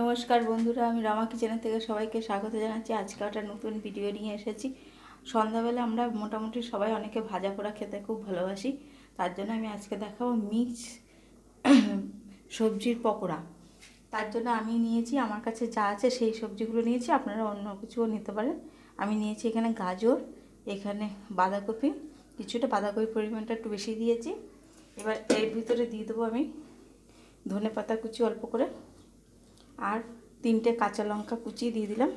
নমস্কার বন্ধুরা, আমি রামা কিচেনের থেকে সবাইকে স্বাগত জানাচ্ছি। আজকে একটা নতুন ভিডিও নিয়ে এসেছি। সন্ধ্যাবেলা আমরা মোটামুটি সবাই অনেকে ভাজা পোড়া খেতে খুব ভালোবাসি। তার জন্য আমি আজকে দেখাবো মিক্স সবজির পকোড়া। তার জন্য আমি নিয়েছি, আমার কাছে যা আছে সেই সবজিগুলো নিয়েছি, আপনারা অন্য কিছুও নিতে পারেন। আমি নিয়েছি এখানে গাজর, এখানে বাঁধাকপি, কিছুটা বাঁধাকপির পরিমাণটা একটু বেশি দিয়েছি। এবার এর ভিতরে দিয়ে দেবো আমি ধনে পাতা কুচি অল্প করে। আর তিনটে কাঁচা লঙ্কা কুচিয়ে দিয়ে দিলাম।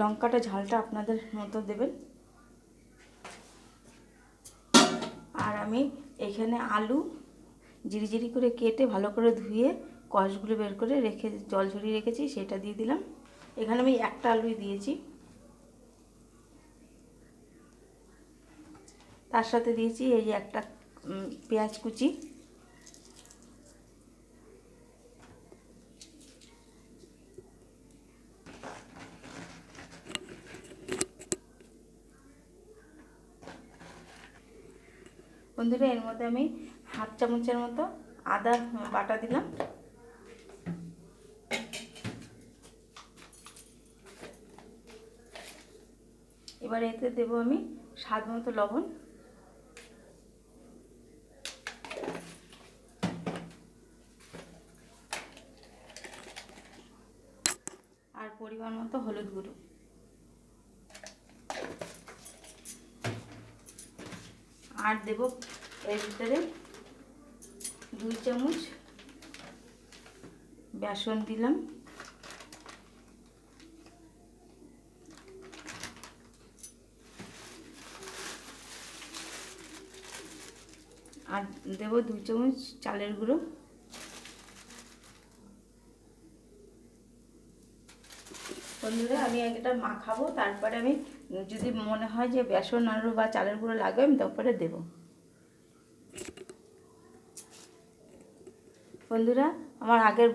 লঙ্কাটা ঝালটা আপনাদের মতো দেবেন। আর আমি এখানে আলু জিরি জিরি করে কেটে ভালো করে ধুয়ে কষগুলো বের করে রেখে জল ঝরিয়ে রেখেছি, সেটা দিয়ে দিলাম। এখানে আমি একটা আলুই দিয়েছি। তার সাথে দিয়েছি এই একটা পেঁয়াজ কুচি। বন্ধুরা, এর মধ্যে আমি হাফ চামচের মতো আদা বাটা দিলাম। এবার এতে দেবো আমি স্বাদ মতো লবণ। আর পরিমাণ মতো হলুদ গুঁড়ো। আর দেব এর ভিতরে দুই চামচ বেসন দিলাম। আর দেব দুই চামচ চালের গুঁড়ো। বন্ধুরা, আমি এটা মাখাবো, তারপরে আমি যদি মনে হয় যে বেসন আলু বা চালের গুঁড়ো লাগবে, আমি তারপরে দেবো। বন্ধুরা, আমার আগের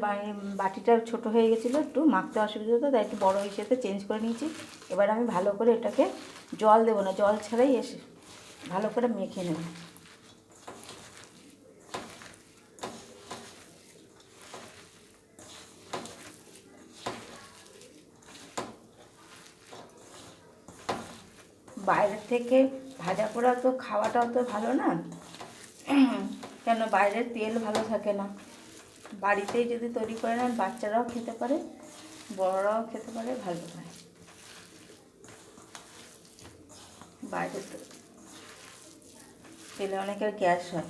বাটিটা ছোট হয়ে গেছিল, একটু মাখতে অসুবিধা হতো, তাই একটু বড় হিসেবে চেঞ্জ করে নিয়েছি। এবার আমি ভালো করে এটাকে জল দেবো না, জল ছাড়াই এসে ভালো করে মেখে নেব। বাইরের থেকে ভাজা পোড়া তো খাওয়াটাও তো ভালো না। কেন বাইরের তেল ভালো থাকে না। বাড়িতেই যদি তৈরি করে নেন, বাচ্চারাও খেতে পারে, বড়রাও খেতে পারে, ভালো হয়। বাইরে তেলে অনেকের গ্যাস হয়।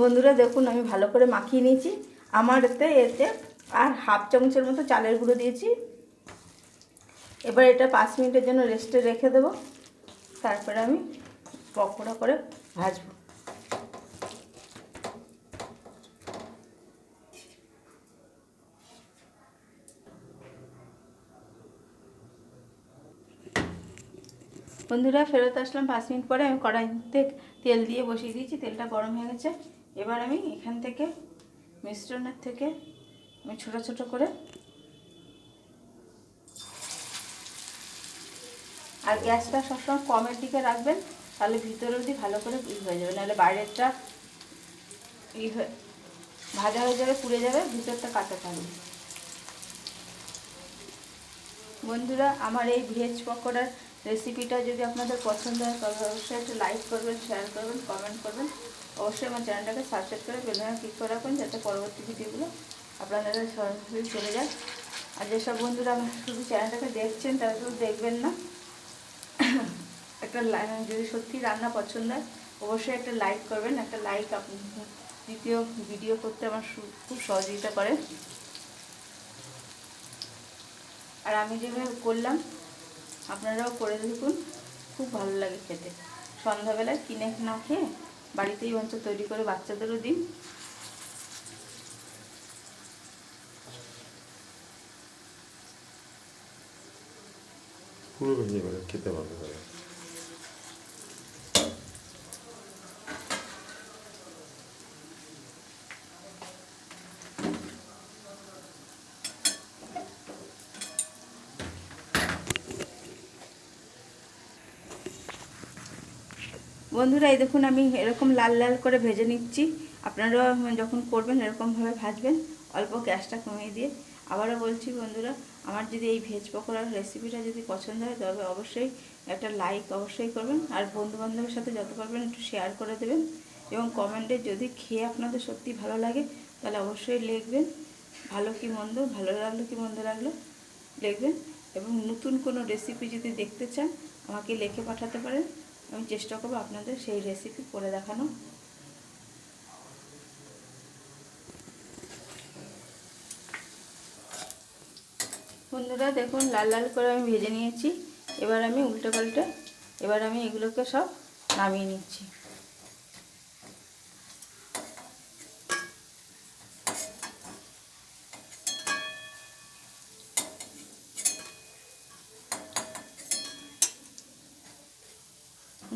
বন্ধুরা দেখুন, আমি ভালো করে মাখিয়ে নিয়েছি। আমার এতে এতে আর হাফ চামচের মতো চালের গুঁড়ো দিয়েছি। এবার এটা পাঁচ মিনিটের জন্য রেস্টে রেখে দেবো। তারপরে আমি পকোড়া করে ভাজবো। বন্ধুরা, ফেরত আসলাম পাঁচ মিনিট পরে। আমি কড়াইতে তেল দিয়ে বসিয়ে দিয়েছি। তেলটা গরম হয়ে গেছে। এবার আমি এখান থেকে মিশ্রণের থেকে আমি ছোটো ছোটো করে আর গ্যাসটা সবসময় কমের দিকে রাখবেন, তাহলে ভিতরে অবধি ভালো করে ই হয়ে যাবে। নাহলে বাইরেরটা ই হয়ে, ভাজা হয়ে যাবে, পুড়ে যাবে, ভিতরটা কাঁচা থাকবে। বন্ধুরা, আমার এই ভেজ পকোড়ার রেসিপিটা যদি আপনাদের পছন্দ হয় তবে অবশ্যই একটু লাইক করবেন শেয়ার করবেন কমেন্ট করবেন। অবশ্যই আমার চ্যানেলটাকে সাবস্ক্রাইব করে বেলনে ক্লিক করে রাখুন যাতে পরবর্তী ভিডিওগুলো আপনাদের সরাসরি চলে যায়। আর যেসব বন্ধুরা শুধু চ্যানেলটাকে দেখছেন, তারা শুধু দেখবেন না। একটা যদি সত্যি রান্না পছন্দ হয়, অবশ্যই একটা লাইক করবেন। একটা লাইক আপনি দ্বিতীয় ভিডিও করতে আমার খুব সহযোগিতা করে আর আমি যেভাবে করলাম, আপনারাও করে দেখুন। খুব ভালো লাগে খেতে। সন্ধ্যাবেলায় কিনে না খেয়ে বাড়িতেই অঞ্চল তৈরি করে বাচ্চাদেরও দিন। পুরো খেতে ভালো বন্ধুরা, এই দেখুন আমি এরকম লাল লাল করে ভেজে নিচ্ছি। আপনারা যখন করবেন এরকমভাবে ভাজবেন, অল্প গ্যাসটা কমিয়ে দিয়ে। আবারও বলছি বন্ধুরা, আমার যদি এই ভেজ পকোড়ার রেসিপিটা যদি পছন্দ হয়, তবে অবশ্যই একটা লাইক অবশ্যই করবেন। আর বন্ধুবান্ধবের সাথে যত পারবেন একটু শেয়ার করে দেবেন। এবং কমেন্টে যদি খেয়ে আপনাদের সত্যি ভালো লাগে, তাহলে অবশ্যই লিখবেন। ভালো কি মন্দ, ভালো লাগল কি মন্দ লাগল, লিখবেন। এবং নতুন কোনো রেসিপি যদি দেখতে চান, আমাকে লিখে পাঠাতে পারেন। আমি চেষ্টা করব আপনাদের সেই রেসিপি করে দেখানো বন্ধুরা দেখুন, লাল লাল করে আমি ভেজে নিয়েছি। এবার আমি উল্টে পাল্টে, এবার আমি এগুলোকে সব নামিয়ে নিচ্ছি।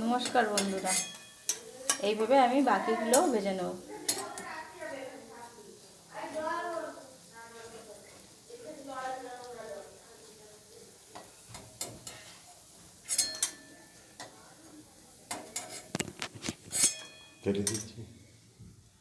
নমস্কার বন্ধুরা। এইভাবে আমি বাকিগুলো ভেজে নেব। কেটে দিচ্ছি।